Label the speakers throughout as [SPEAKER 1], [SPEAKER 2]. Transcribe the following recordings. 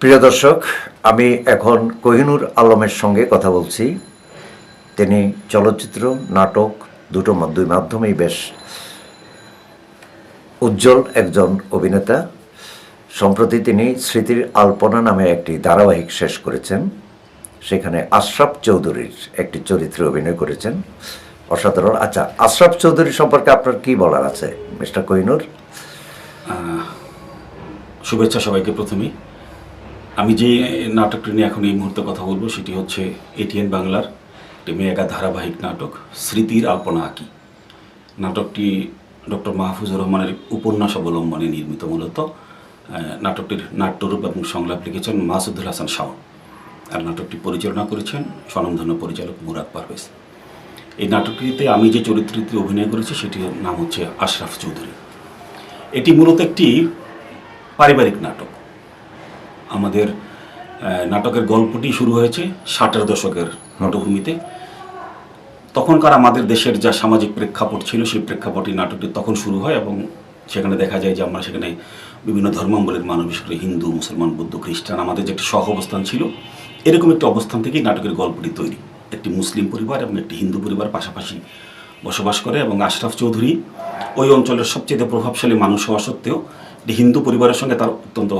[SPEAKER 1] প্রিয় দর্শক, আমি এখন কোহিনুর আলমের সঙ্গে কথা বলছি। তিনি চলচ্চিত্র, নাটক দুটো দুই মাধ্যমেই বেশ উজ্জ্বল একজন অভিনেতা। সম্প্রতি তিনি স্মৃতির আলপনা নামে একটি ধারাবাহিক শেষ করেছেন। সেখানে আশরাফ চৌধুরীর একটি চরিত্রে অভিনয় করেছেন। অসাধারণ। আচ্ছা আশরাফ চৌধুরী সম্পর্কে আপনার কি বলার আছে, মিস্টার কোহিনুর?
[SPEAKER 2] শুভেচ্ছা সবাইকে প্রথমেই। আমি যে নাটকটি নিয়ে এখন এই মুহূর্তে কথা বলব, সেটি হচ্ছে এটিএন বাংলার একটি মেগা ধারাবাহিক নাটক, স্মৃতির আলপনা আঁকি। নাটকটি ডক্টর মাহফুজুর রহমানের উপন্যাস অবলম্বনে নির্মিত মূলত। নাটকটির নাট্যরূপ এবং সংলাপ লিখেছেন মাসুদুল হাসান শাওন। আর নাটকটি পরিচালনা করেছেন স্বনামধন্য পরিচালক মুরাদ পারভেজ। এই নাটকটিতে আমি যে চরিত্রটি অভিনয় করেছি, সেটির নাম হচ্ছে আশরাফ চৌধুরী। এটি মূলত একটি পারিবারিক নাটক। আমাদের নাটকের গল্পটি শুরু হয়েছে ষাটের দশকের পটভূমিতে তখনকার আমাদের দেশের যা সামাজিক প্রেক্ষাপট ছিল, সেই প্রেক্ষাপটই নাটকটি তখন শুরু হয় এবং সেখানে দেখা যায় যে আমরা সেখানে বিভিন্ন ধর্মাবলীর মানুষ করে হিন্দু, মুসলমান, বৌদ্ধ, খ্রিস্টান, আমাদের যে একটি সহ অবস্থান ছিল, এরকম একটি অবস্থান থেকেই নাটকের গল্পটি তৈরি। একটি মুসলিম পরিবার এবং একটি হিন্দু পরিবার পাশাপাশি বসবাস করে এবং আশরাফ চৌধুরী ওই অঞ্চলের সবচেয়ে প্রভাবশালী মানুষ হওয়া সত্ত্বেও হিন্দু পরিবারের সঙ্গে তার অত্যন্ত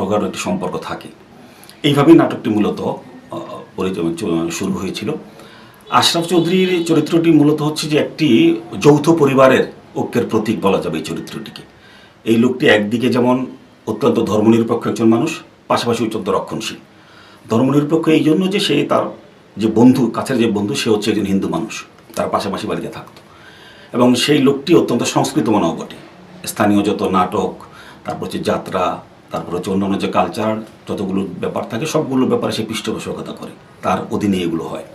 [SPEAKER 2] প্রগাঢ় একটি সম্পর্ক থাকে। এইভাবেই নাটকটি মূলত আহ, শুরু হয়েছিল। আশরাফ চৌধুরীর চরিত্রটি মূলত হচ্ছে যে একটি যৌথ পরিবারের ঐক্যের প্রতীক বলা যাবে এই চরিত্রটিকে। এই লোকটি একদিকে যেমন অত্যন্ত ধর্মনিরপেক্ষ একজন মানুষ পাশাপাশি অত্যন্ত রক্ষণশীল। ধর্মনিরপেক্ষ এই জন্য যে সে তার যে বন্ধু কাছের যে বন্ধু সে হচ্ছে একজন হিন্দু মানুষ তার পাশাপাশি বাড়িতে থাকতো। এবং সেই লোকটি অত্যন্ত সংস্কৃত মনাও বটে। স্থানীয় যত নাটক তারপর হচ্ছে যাত্রা তারপর হচ্ছে অন্যান্য যে কালচার যতগুলো ব্যাপার থাকে, সবগুলো ব্যাপারে সে পৃষ্ঠপোষকতা করে। তার অধীনে এগুলো হয়।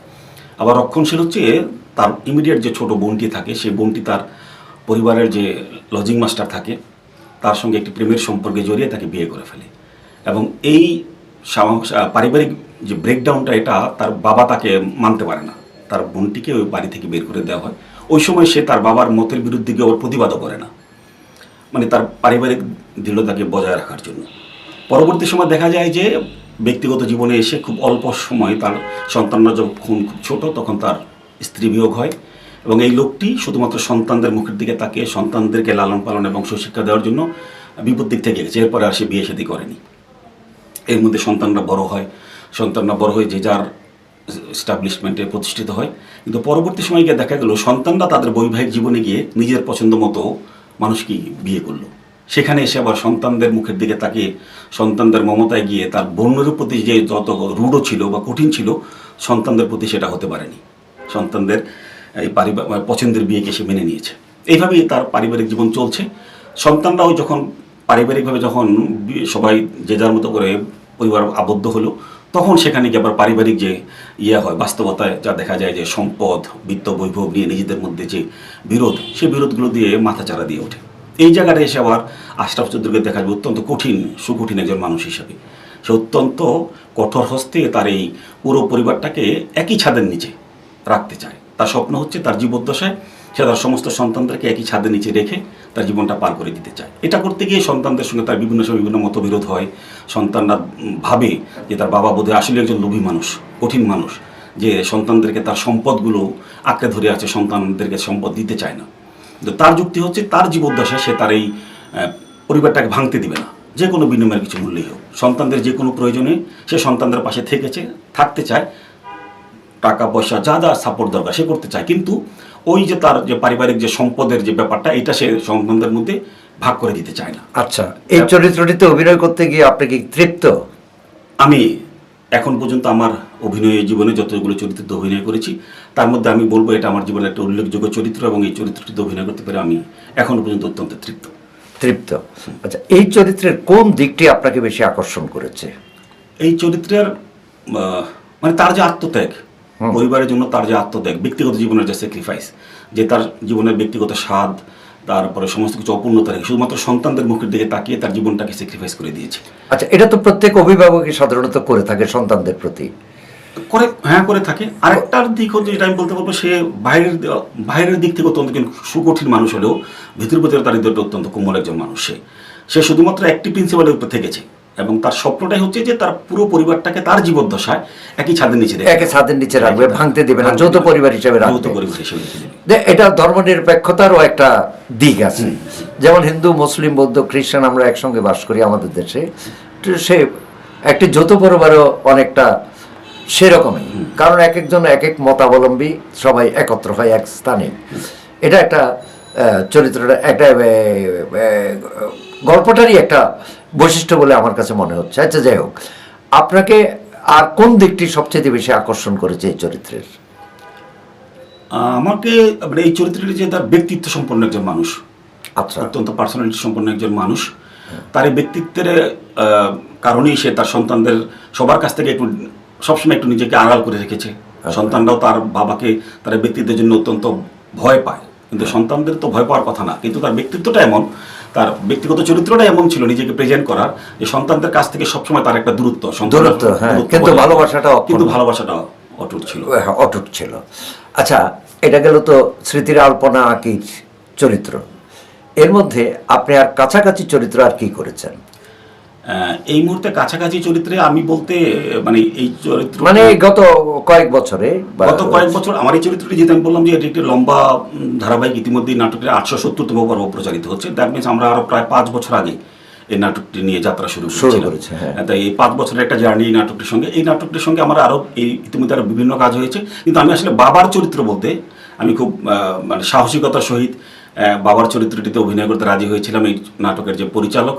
[SPEAKER 2] আবার রক্ষণশীল হচ্ছে তার ইমিডিয়েট যে ছোট বোনটি থাকে, সেই বোনটি তার পরিবারের যে লজিং মাস্টার থাকে, তার সঙ্গে একটি প্রেমের সম্পর্কে জড়িয়ে তাকে বিয়ে করে ফেলে। এবং এই পারিবারিক যে ব্রেকডাউনটা এটা তার বাবা তাকে মানতে পারে না। তার বোনটিকে ওই বাড়ি থেকে বের করে দেওয়া হয়। ওই সময় সে তার বাবার মতের বিরুদ্ধে গিয়ে ওর প্রতিবাদও করে না। মানে তার পারিবারিক দৃঢ়তাকে বজায় রাখার জন্য। পরবর্তী সময় দেখা যায় যে ব্যক্তিগত জীবনে এসে খুব অল্প সময় তার সন্তানরা যখন খুব ছোট তখন তার স্ত্রী বিয়োগ হয় এবং এই লোকটি শুধুমাত্র সন্তানদের মুখের দিকে তাকে সন্তানদেরকে লালন পালন এবং সুশিক্ষা দেওয়ার জন্য বিপদ দিক থেকে গেছে। এরপরে আর সে বিয়ে শাদী করেনি। এর মধ্যে সন্তানরা বড় হয়। সন্তানরা বড় হয়ে যে যার স্টাবলিশমেন্টে প্রতিষ্ঠিত হয়। কিন্তু পরবর্তী সময় গিয়ে দেখা গেল সন্তানরা তাদের বৈবাহিক জীবনে গিয়ে নিজের পছন্দ মতো মানুষকে বিয়ে করল। সেখানে এসে আবার সন্তানদের মুখের দিকে তাকিয়ে সন্তানদের মমতায় গিয়ে তার বন্যের প্রতি যে যত রূঢ় ছিল বা কঠিন ছিল, সন্তানদের প্রতি সেটা হতে পারেনি। সন্তানদের এই পারিবার পছন্দের বিয়েকে সে মেনে নিয়েছে। এইভাবেই তার পারিবারিক জীবন চলছে। সন্তানরাও যখন পারিবারিকভাবে যখন সবাই যে যার মতো করে পরিবার আবদ্ধ হলো তখন সেখানে গিয়ে আবার পারিবারিক যে ইয়ে হয়, বাস্তবতায় যা দেখা যায় যে সম্পদ, বিত্ত বৈভব নিয়ে নিজেদের মধ্যে যে বিরোধ, সেই বিরোধগুলো দিয়ে মাথাচাড়া দিয়ে ওঠে। এই জায়গাটা এসে আবার আশরাফ চৌধুরীকে দেখা যাবে অত্যন্ত কঠিন, সুকঠিন একজন মানুষ হিসাবে। সে অত্যন্ত কঠোর হস্তে তার এই পুরো পরিবারটাকে একই ছাদের নিচে রাখতে চায়। তার স্বপ্ন হচ্ছে তার জীবদ্দশায় সে তার সমস্ত সন্তানদেরকে একই ছাদের নিচে রেখে তার জীবনটা পার করে দিতে চায়। এটা করতে গিয়ে সন্তানদের সঙ্গে তার বিভিন্ন সময় বিভিন্ন মতবিরোধ হয়। সন্তানরা ভাবে যে তার বাবা বোধহয় আসলে একজন লোভী মানুষ, কঠিন মানুষ, যে সন্তানদেরকে তার সম্পদগুলো আঁকড়ে ধরে আছে, সন্তানদেরকে সম্পদ দিতে চায় না। কিন্তু তার যুক্তি হচ্ছে তার জীবদ্দশায় সে তার এই পরিবারটাকে ভাঙতে দিবে না। যে কোনো বিনিময়ের কিছু মূল্যই হোক। সন্তানদের যে কোনো প্রয়োজনে সে সন্তানদের পাশে থেকেছে, থাকতে চায়। টাকা পয়সা, যা যা সাপোর্ট দরকার সে করতে চায়। কিন্তু ওই যে তার যে পারিবারিক যে সম্পদের যে ব্যাপারটা এটা সে সন্তানদের মধ্যে ভাগ করে দিতে চায় না।
[SPEAKER 1] আচ্ছা এই চরিত্রটিতে অভিনয় করতে গিয়ে আপনি কি তৃপ্ত?
[SPEAKER 2] আমি এখন পর্যন্ত আমার অভিনয় জীবনে যতগুলো চরিত্রে অভিনয় করেছি তার মধ্যে আমি বলব এটা আমার জীবনের একটা উল্লেখযোগ্য চরিত্র এবং এই চরিত্রটিতে অভিনয় করতে পেরে আমি এখনও পর্যন্ত অত্যন্ত তৃপ্ত।
[SPEAKER 1] তৃপ্ত। আচ্ছা এই চরিত্রের কোন দিকটি আপনাকে বেশি আকর্ষণ করেছে?
[SPEAKER 2] এই চরিত্রের মানে তার যে আত্মত্যাগ পরিবারের জন্য তার যে আত্মত্যাগ ব্যক্তিগত জীবনের যে স্যাক্রিফাইস যে তার জীবনের ব্যক্তিগত স্বাদ তারপরে সমস্ত কিছু অপূর্ণতা রেখে শুধুমাত্র সন্তানদের মুখের দিকে তাকিয়ে তার জীবনটাকে স্যাক্রিফাইস করে দিয়েছে।
[SPEAKER 1] আচ্ছা এটা তো প্রত্যেক অভিভাবকই সাধারণত করে থাকে সন্তানদের প্রতি।
[SPEAKER 2] করে হ্যাঁ করে থাকে। আরেকটার দিক হচ্ছে যেটা আমি বলতে পারব সে বাইরের বাইরের দিক থেকে অত্যন্ত কিন্তু সুকঠিন মানুষ হলেও ভিতর ভিতরে তার হৃদয়টা অত্যন্ত কোমল একজন মানুষ সে। সে শুধুমাত্র একটি প্রিন্সিপালের উপর থেকেছে। এবং তার স্বপ্নটাই হচ্ছে যে তার পুরো পরিবারটাকে তার জীবদ্দশায় একই ছাদের নিচে রেখে
[SPEAKER 1] একে ছাদের নিচে রাখবে ভাঙতে দেবে না যৌথ পরিবার হিসেবে
[SPEAKER 2] যৌথ পরিবার হিসেবে
[SPEAKER 1] এটা ধর্মনিরপেক্ষতারও একটা দিক আছে। যেমন হিন্দু মুসলিম বৌদ্ধ খ্রিস্টান আমরা একসঙ্গে বাস করি আমাদের দেশে সে একটি যৌথ পরিবারও অনেকটা সেরকমই। কারণ এক একজন এক এক মতাবলম্বী সবাই একত্র হয় এক স্থানে। এটা একটা চরিত্রটা একটা গল্পটারই একটা বৈশিষ্ট্য বলে আমার কাছে মনে হচ্ছে। আচ্ছা যাই হোক। আপনাকে আর কোন দিকটি সবচেয়ে বেশি আকর্ষণ করেছে এই চরিত্রের?
[SPEAKER 2] আমাকে মানে এই চরিত্রটি যে তার ব্যক্তিত্ব সম্পন্ন একজন মানুষ
[SPEAKER 1] আচ্ছা।
[SPEAKER 2] অত্যন্ত পার্সোনালিটি সম্পন্ন একজন মানুষ তার এই ব্যক্তিত্বের কারণেই সে তার সন্তানদের সবার কাছ থেকে একটু সবসময় একটু নিজেকে আড়াল করে রেখেছে। সন্তানরাও তার বাবাকে তার ব্যক্তিত্বের জন্য অত্যন্ত ভয় পায়। কিন্তু সন্তানদের তো ভয় পাওয়ার কথা না কিন্তু তার ব্যক্তিত্বটা এমন তার ব্যক্তিগত চরিত্রটা এমন ছিল নিজেকে প্রেজেন্ট করার যে সন্তানদের কাছ থেকে সবসময় তার একটা দূরত্ব
[SPEAKER 1] হ্যাঁ, কিন্তু ভালোবাসাটা।
[SPEAKER 2] কিন্তু ভালোবাসাটা অটুট ছিল।
[SPEAKER 1] হ্যাঁ, অটুট ছিল। আচ্ছা এটা গেল তো স্মৃতির আল্পনা আঁকির চরিত্র। এর মধ্যে আপনি আর কাছাকাছি চরিত্র আর কি করেছেন?
[SPEAKER 2] এই মুহূর্তে কাছাকাছি চরিত্রে আমি বলতে মানে এই চরিত্র
[SPEAKER 1] মানে গত কয়েক বছরে
[SPEAKER 2] গত কয়েক বছর আমার এই চরিত্রটি যেটা আমি বললাম যে এটি একটি লম্বা ধারাবাহিক ইতিমধ্যেই নাটকের আটশো সত্তরতম পর্ব প্রচারিত হচ্ছে। দ্যাট মিনস আমরা আরও প্রায় পাঁচ বছর আগে এই নাটকটি নিয়ে যাত্রা শুরু
[SPEAKER 1] করেছে, হ্যাঁ।
[SPEAKER 2] তাই এই পাঁচ বছরের একটা জার্নি এই নাটকটির সঙ্গে। এই নাটকটির সঙ্গে আমার আরও এই ইতিমধ্যে আরও বিভিন্ন কাজ হয়েছে। কিন্তু আমি আসলে বাবার চরিত্র বলতে আমি খুব মানে সাহসিকতার সহিত বাবার চরিত্রটিতে অভিনয় করতে রাজি হয়েছিলাম এই নাটকের যে পরিচালক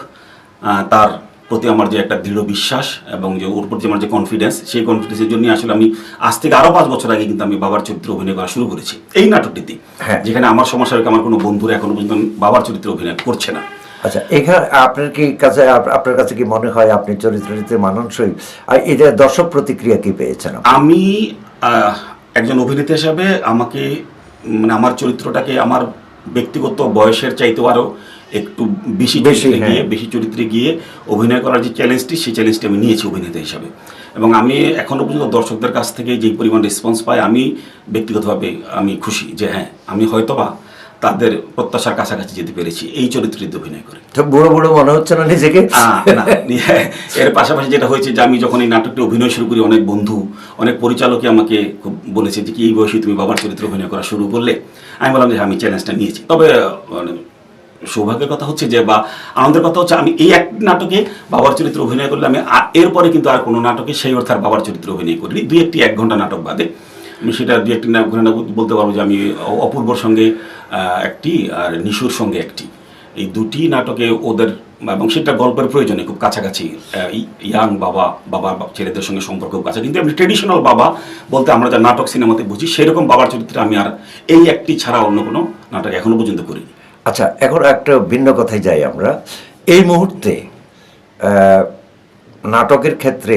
[SPEAKER 2] তার প্রতি আমার যে একটা দৃঢ় বিশ্বাস এবং যে ওর প্রতি আমার যে কনফিডেন্স সেই কনফিডেন্সের জন্য আসলে আমি আজ থেকে আরও পাঁচ বছর আগে কিন্তু আমি বাবার চরিত্রে অভিনয় করা শুরু করেছি। এই নাটকটিতে।
[SPEAKER 1] হ্যাঁ।
[SPEAKER 2] যেখানে আমার সমাজসেবক আমার কোনো বন্ধুরা এখনও পর্যন্ত বাবার চরিত্রে অভিনয় করছে না।
[SPEAKER 1] আচ্ছা এখানে আপনার কি কাছে আপনার কাছে কি মনে হয় আপনি চরিত্রটিতে মানানসই? আর এটা দর্শক প্রতিক্রিয়া কি পেয়েছেন
[SPEAKER 2] আমি একজন অভিনেতা হিসাবে আমাকে মানে আমার চরিত্রটাকে আমার ব্যক্তিগত বয়সের চাইতেও আরও একটু বেশি
[SPEAKER 1] বেশি,
[SPEAKER 2] চরিত্রে গিয়ে
[SPEAKER 1] হ্যাঁ।
[SPEAKER 2] বেশি চরিত্রে গিয়ে অভিনয় করার যে চ্যালেঞ্জটি সেই চ্যালেঞ্জটি আমি নিয়েছি অভিনেতা হিসাবে। এবং আমি এখনও পর্যন্ত দর্শকদের কাছ থেকে যেই পরিমাণ রেসপন্স পাই আমি ব্যক্তিগতভাবে আমি খুশি যে হ্যাঁ আমি হয়তোবা তাদের প্রত্যাশার কাছাকাছি যেতে পেরেছি এই চরিত্রটিতে অভিনয় করে।
[SPEAKER 1] বুড়ো বুড়ো মনে হচ্ছে না নিজেকে?
[SPEAKER 2] নিয়ে- এর পাশাপাশি যেটা হয়েছে যে আমি যখন এই নাটকটি অভিনয় শুরু করি অনেক বন্ধু অনেক পরিচালকই আমাকে খুব বলেছে যে কি এই বয়সে তুমি বাবার চরিত্র অভিনয় করা শুরু করলে? আমি বললাম যে হ্যাঁ, আমি চ্যালেঞ্জটা নিয়েছি। তবে মানে, সৌভাগ্যের কথা হচ্ছে যে, বা আনন্দের কথা হচ্ছে আমি এই এক নাটকে বাবার চরিত্র অভিনয় করলে আমি এরপরে কিন্তু আর কোনো নাটকে সেই অর্থে আর বাবার চরিত্র অভিনয় করিনি। দুই একটি এক ঘণ্টা নাটক বাদে। আমি সেটা দুই একটি নাটক ঘণ্টা বলতে পারব যে আমি অপূর্বর সঙ্গে একটি আর নিশুর সঙ্গে একটি। এই দুটি নাটকে ওদের এবং সেটা গল্পের প্রয়োজনে খুব কাছাকাছি ইয়াং বাবা বাবা ছেলেদের সঙ্গে সম্পর্ক কাছে। কিন্তু আমি ট্রেডিশনাল বাবা বলতে আমরা যা নাটক সিনেমাতে বুঝি, সেরকম বাবার চরিত্রে আমি আর এই একটি ছাড়া অন্য কোনো নাটক এখনও পর্যন্ত করিনি।
[SPEAKER 1] আচ্ছা এখন একটা ভিন্ন কথায় যাই আমরা। এই মুহূর্তে নাটকের ক্ষেত্রে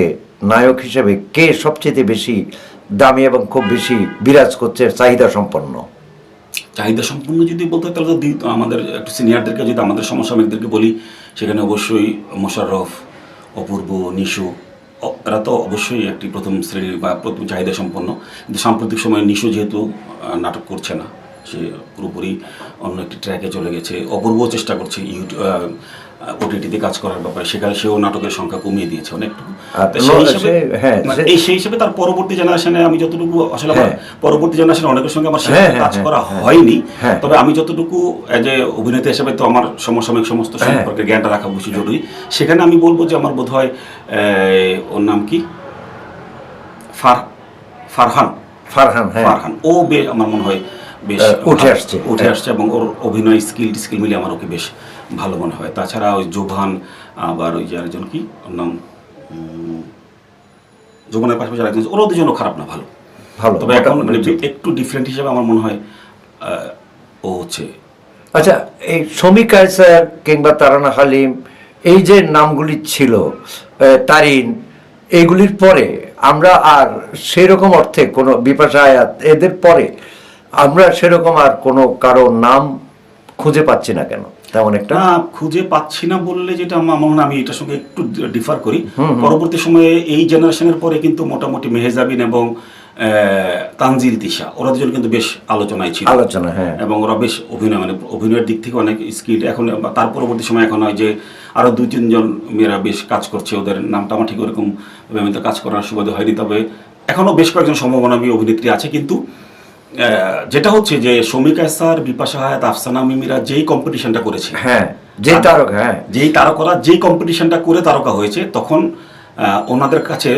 [SPEAKER 1] নায়ক হিসেবে কে সবচেয়ে বেশি দামি এবং খুব বেশি বিরাজ করছে চাহিদা সম্পন্ন?
[SPEAKER 2] চাহিদা সম্পূর্ণ যদি বলতে হয়, তাহলে তো আমাদের একটু সিনিয়রদেরকে যদি আমাদের সমসাময়িকদেরকে বলি, সেখানে অবশ্যই মোশাররফ, অপূর্ব, নিশু এরা তো অবশ্যই একটি প্রথম শ্রেণির বা প্রথম চাহিদা সম্পন্ন। কিন্তু সাম্প্রতিক সময়ে নিশু যেহেতু নাটক করছে না সে পুরোপুরি অন্য একটি ট্র্যাকে চলে গেছে। অপূর্ব চেষ্টা করছে ইউটিউব ওটিটিতে কাজ করার ব্যাপারে। সেখানে সেও নাটকের সংখ্যা কমিয়ে দিয়েছে অনেকটুকু।
[SPEAKER 1] হ্যাঁ,
[SPEAKER 2] মানে এই সেই হিসেবে তার পরবর্তী জেনারেশনে আমি যতটুকু আসলে আমার
[SPEAKER 1] হ্যাঁ।
[SPEAKER 2] পরবর্তী জেনারেশনে অনেকের সঙ্গে আমার
[SPEAKER 1] হ্যাঁ,
[SPEAKER 2] কাজ করা
[SPEAKER 1] হ্যাঁ।
[SPEAKER 2] হয়নি।
[SPEAKER 1] হ্যাঁ।
[SPEAKER 2] তবে আমি যতটুকু এজ এ অভিনেতা হিসেবে তো আমার সমসাময়িক সমস্ত। সম্পর্কে জ্ঞানটা রাখা বেশি জরুরি। সেখানে আমি বলব যে আমার বোধ হয় ওর নাম কি? ফার ফারহান।
[SPEAKER 1] ফারহান
[SPEAKER 2] ফারহান। ও বেশ আমার মনে হয় বেশ
[SPEAKER 1] উঠে আসছে।
[SPEAKER 2] উঠে। আসছে এবং ওর অভিনয় স্কিল স্কিল মিলে আমার ওকে বেশ ভালো মনে হয় তাছাড়া ওই জোভান আবার ওই যে আরেকজন কি নাম জোভানের পাশাপাশি আরেকজন দুজনও খারাপ না ভালো
[SPEAKER 1] ভালো
[SPEAKER 2] তবে এখন মানে একটু ডিফারেন্ট হিসেবে আমার মনে হয় ও হচ্ছে
[SPEAKER 1] আচ্ছা এই শমী কায়সার কিংবা তারানা হালিম এই যে নামগুলি ছিল তারিন এইগুলির পরে আমরা আর সেই রকম অর্থে কোনো বিপাশা আয়াত এদের পরে আমরা সেরকম আর কোনো কারও নাম খুঁজে পাচ্ছি না কেন? তেমন একটা?
[SPEAKER 2] না খুঁজে পাচ্ছি না বললে যেটা আমার মনে আমি এটার সঙ্গে একটু ডিফার করি। পরবর্তী সময়ে এই জেনারেশনের পরে কিন্তু মোটামুটি মেহেজাবিন এবং তানজিল তিশা ওরা দুজন কিন্তু বেশ আলোচনায় ছিল।
[SPEAKER 1] আলোচনা হ্যাঁ।
[SPEAKER 2] এবং ওরা বেশ অভিনয় মানে অভিনয়ের দিক থেকে অনেক স্কিল এখন তার পরবর্তী সময় এখন হয় যে আরও দুই তিনজন মেয়েরা বেশ কাজ করছে ওদের নামটা আমার ঠিক ওরকম আমি তো কাজ করার সুবাদে হয়নি তবে এখনও বেশ কয়েকজন সম্ভাবনামী অভিনেত্রী আছে কিন্তু যেটা হচ্ছে যে শমিকা স্যার বিপাশা হায়াত আফসানা মিমিরা যেই কম্পিটিশনটা করেছে
[SPEAKER 1] হ্যাঁ যে তারক হ্যাঁ।
[SPEAKER 2] যেই তারকারা যেই কম্পিটিশনটা করে তারকা হয়েছে তখন ওনাদের কাছে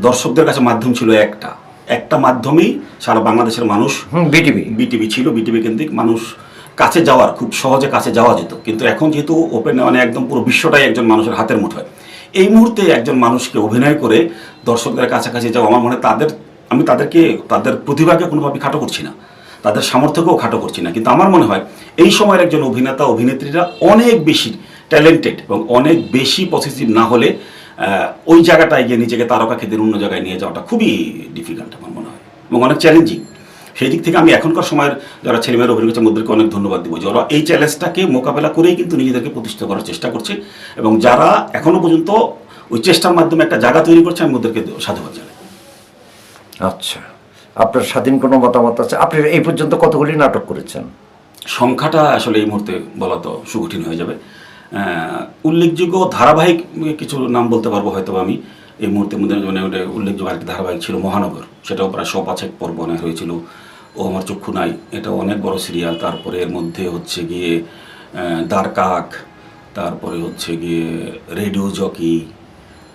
[SPEAKER 2] দর্শকদের কাছে মাধ্যম ছিল একটা। একটা মাধ্যমেই সারা বাংলাদেশের মানুষ
[SPEAKER 1] বিটিভি
[SPEAKER 2] বিটিভি ছিল বিটিভি কেন্দ্রিক মানুষ কাছে যাওয়ার খুব সহজে কাছে যাওয়া যেত। কিন্তু এখন যেহেতু ওপেন মানে একদম পুরো বিশ্বটাই একজন মানুষের হাতের মুঠোয়। এই মুহূর্তে একজন মানুষকে অভিনয় করে দর্শকদের কাছাকাছি যাওয়া আমার মনে হয় তাদের আমি তাদেরকে, তাদের প্রতিভাকে কোনোভাবে খাটো করছি না। তাদের সামর্থ্যকেও খাটো করছি না। কিন্তু আমার মনে হয়, এই সময়ের একজন অভিনেতা, অভিনেত্রীরা অনেক বেশি ট্যালেন্টেড এবং অনেক বেশি পজিটিভ না হলে ওই জায়গাটায় গিয়ে নিজেকে তারকা খেদের অন্য জায়গায় নিয়ে যাওয়াটা খুবই ডিফিকাল্ট আমার মনে হয় এবং অনেক চ্যালেঞ্জিং সেই দিক থেকে আমি এখনকার সময়ের যারা ছেলেমেয়েরা অভিনয় করছে ওদেরকে অনেক ধন্যবাদ দিব যে ওরা এই চ্যালেঞ্জটাকে মোকাবেলা করেই কিন্তু নিজেদেরকে প্রতিষ্ঠা করার চেষ্টা করছে এবং যারা এখনও পর্যন্ত ওই চেষ্টার মাধ্যমে একটা জায়গা তৈরি করছে, আমি ওদেরকে সাধুবাদ জানাই।
[SPEAKER 1] আচ্ছা। আপনার স্বাধীন কোনো মতামত আছে? আপনি এই পর্যন্ত কতগুলি নাটক করেছেন?
[SPEAKER 2] সংখ্যাটা আসলে এই মুহূর্তে বলা তো সুকঠিন হয়ে যাবে। উল্লেখযোগ্য ধারাবাহিক কিছু নাম বলতে পারব হয়তো আমি। এই মুহূর্তে মধ্যে মানে উল্লেখযোগ্য আরেকটি ধারাবাহিক ছিল মহানগর। সেটাও প্রায় সপাচেক পর্ব অনেক হয়েছিল। ও আমার চক্ষু নাই। এটাও অনেক বড় সিরিয়াল তারপরে এর মধ্যে হচ্ছে গিয়ে দ্বারকাক তারপরে হচ্ছে গিয়ে রেডিও জকি,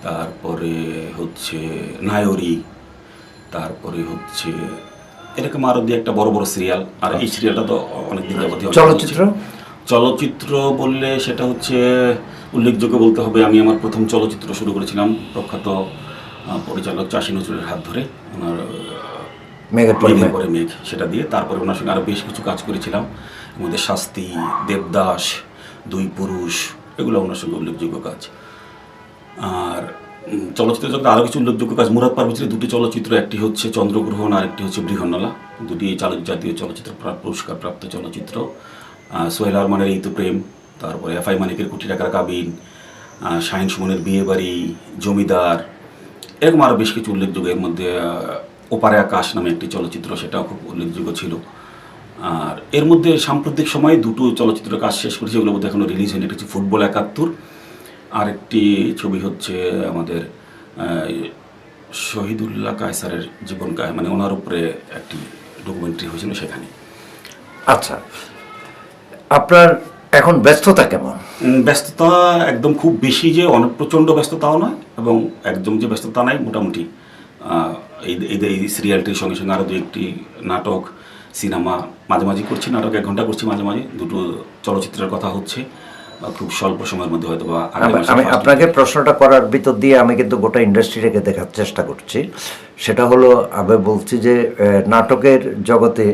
[SPEAKER 2] তারপরে হচ্ছে নায়রি তারপরে হচ্ছে এরকম আরও দিয়ে একটা বড় বড় সিরিয়াল। আর এই সিরিয়ালটা তো অনেক দিন যাবতীয়
[SPEAKER 1] চলচ্চিত্র
[SPEAKER 2] চলচ্চিত্র বললে সেটা হচ্ছে উল্লেখযোগ্য বলতে হবে আমি আমার প্রথম চলচ্চিত্র শুরু করেছিলাম প্রখ্যাত পরিচালক চাষী নজরুলের হাত ধরে। ওনার
[SPEAKER 1] মেঘের
[SPEAKER 2] পরে মেঘ। সেটা দিয়ে তারপরে ওনার সঙ্গে আরও বেশ কিছু কাজ করেছিলাম। মধ্যে শাস্তি দেবদাস দুই পুরুষ এগুলো ওনার সঙ্গে উল্লেখযোগ্য কাজ। আর চলচ্চিত্র জগতে আরও কিছু উল্লেখযোগ্য কাজ। মুরাদ পারভেজের দুটি চলচ্চিত্র, একটি হচ্ছে চন্দ্রগ্রহণ আর একটি হচ্ছে বৃহন্নলা। দুটি চালক জাতীয় চলচ্চিত্র প্রা- পুরস্কার প্রাপ্ত চলচ্চিত্র সোহেল আরমানের এই তো প্রেম, তারপরে এফআই মানিকের কোটি টাকার কাবিন শাহিন সুমনের বিয়ে বাড়ি জমিদার, এরকম আরও বেশ কিছু উল্লেখযোগ্য। এর মধ্যে ওপারে আকাশ নামে একটি চলচ্চিত্র, সেটাও খুব উল্লেখযোগ্য ছিল। আর এর মধ্যে সাম্প্রতিক সময়ে দুটো চলচ্চিত্র কাজ শেষ করেছে ওগুলোর মধ্যে এখনও রিলিজ হয়নি। একটা হচ্ছে ফুটবল একাত্তর। আর একটি ছবি হচ্ছে আমাদের শহীদুল্লাহ কায়সারের জীবন মানে ওনার উপরে একটি ডকুমেন্টারি হয়েছিল সেখানে।
[SPEAKER 1] আচ্ছা আপনার এখন ব্যস্ততা কেমন?
[SPEAKER 2] ব্যস্ততা একদম খুব বেশি যে অনেক প্রচণ্ড ব্যস্ততাও নয় এবং একদম যে ব্যস্ততা নাই মোটামুটি এই এই সিরিয়ালটির সঙ্গে সঙ্গে আরও দু একটি নাটক সিনেমা মাঝে মাঝে করছি নাটক এক ঘণ্টা করছি মাঝে মাঝে দুটো চলচ্চিত্রের কথা হচ্ছে। খুব স্বল্প সময়ের মধ্যে হয়তো বা
[SPEAKER 1] আমি- আপনাকে প্রশ্নটা করার ভিতর দিয়ে আমি কিন্তু গোটা ইন্ডাস্ট্রিটাকে দেখার চেষ্টা করছি। সেটা হলো আমি বলছি যে নাটকের জগতে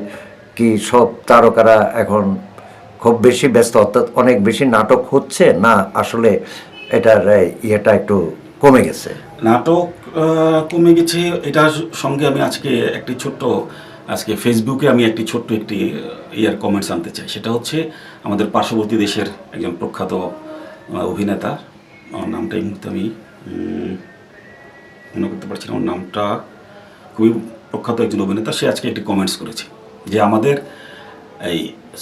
[SPEAKER 1] কি সব তারকারা এখন খুব বেশি ব্যস্ত? অর্থাৎ অনেক বেশি নাটক হচ্ছে না আসলে এটার ইয়েটা একটু কমে গেছে?
[SPEAKER 2] নাটক কমে গেছে। এটার সঙ্গে আমি আজকে একটি ছোট্ট আজকে ফেসবুকে আমি একটি ছোট্ট একটি ইয়ার কমেন্টস আনতে চাই। সেটা হচ্ছে আমাদের পার্শ্ববর্তী দেশের একজন প্রখ্যাত অভিনেতা। ওর নামটা এই মুহূর্তে আমি মনে করতে পারছি না। ওর নামটা খুবই প্রখ্যাত একজন অভিনেতা। সে আজকে একটি কমেন্টস করেছে যে আমাদের এই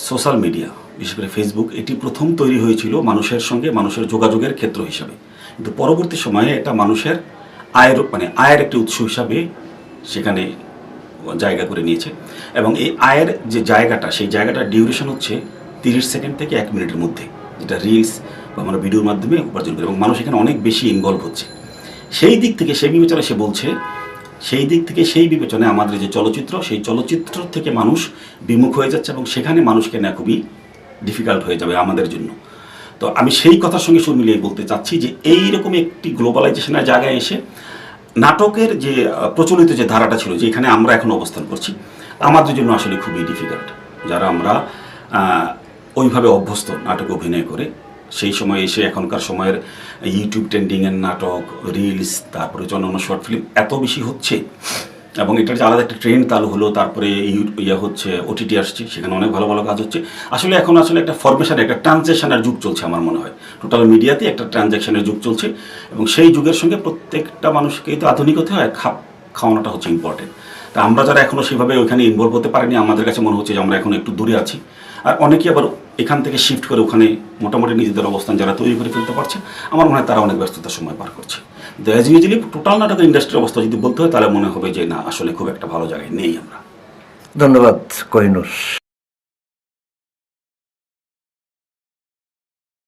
[SPEAKER 2] সোশ্যাল মিডিয়া বিশেষ করে ফেসবুক এটি প্রথম তৈরি হয়েছিল মানুষের সঙ্গে মানুষের যোগাযোগের ক্ষেত্র হিসাবে। কিন্তু পরবর্তী সময়ে এটা মানুষের আয়ের মানে আয়ের একটি উৎস হিসাবে সেখানে জায়গা করে নিয়েছে। এবং এই আয়ের যে জায়গাটা, সেই জায়গাটার ডিউরেশন হচ্ছে তিরিশ সেকেন্ড থেকে এক মিনিটের মধ্যে। যেটা রিলস বা আমরা ভিডিওর মাধ্যমে উপার্জন করি। এবং মানুষ এখানে অনেক বেশি ইনভলভ হচ্ছে। সেই দিক থেকে সেই বিবেচনায় সে বলছে, সেই দিক থেকে সেই বিবেচনায় আমাদের যে চলচ্চিত্র, সেই চলচ্চিত্র থেকে মানুষ বিমুখ হয়ে যাচ্ছে এবং সেখানে মানুষকে নেওয়া খুবই ডিফিকাল্ট হয়ে যাবে আমাদের জন্য। তো আমি সেই কথার সঙ্গে সুর মিলিয়ে বলতে চাচ্ছি যে এই রকম একটি গ্লোবালাইজেশনের জায়গায় এসে নাটকের যে প্রচলিত যে ধারাটা ছিল যে এখানে আমরা এখন অবস্থান করছি, আমাদের জন্য আসলে খুবই ডিফিকাল্ট যারা আমরা ওইভাবে অভ্যস্ত নাটক অভিনয় করে, সেই সময় এসে এখনকার সময়ের ইউটিউব ট্রেন্ডিংয়ের নাটক রিলস তারপরে জনমান শর্ট ফিল্ম এত বেশি হচ্ছে এবং এটার যে আলাদা একটা ট্রেন্ড চালু হলো, তারপরে ইয়ে হচ্ছে ওটিটি আসছে, সেখানে অনেক ভালো ভালো কাজ হচ্ছে। আসলে এখন আসলে একটা ফরমেশন একটা ট্রানজ্যাকশনের যুগ চলছে আমার মনে হয়। টোটাল মিডিয়াতে একটা ট্রানজ্যাকশনের যুগ চলছে এবং সেই যুগের সঙ্গে প্রত্যেকটা মানুষকেই তো আধুনিক হতে হয়, খাপ খাওয়ানোটা হচ্ছে ইম্পর্টেন্ট তা আমরা যারা এখনও সেভাবে ওইখানে ইনভলভ হতে পারিনি, আমাদের কাছে মনে হচ্ছে যে আমরা এখন একটু দূরে আছি। আর অনেকেই আবার এখান থেকে শিফট করে ওখানে মোটামুটি নিজেদের অবস্থান যারা তৈরি করে ফেলতে পারছে, আমার মনে হয় তারা অনেক ব্যস্ততার সময় পার করছে। অ্যাজ টোটাল নাটকের ইন্ডাস্ট্রির অবস্থা যদি বলতে হয়, তাহলে মনে হবে যে না, আসলে খুব একটা ভালো জায়গায় নেই আমরা।
[SPEAKER 1] ধন্যবাদ, কোহিনুর।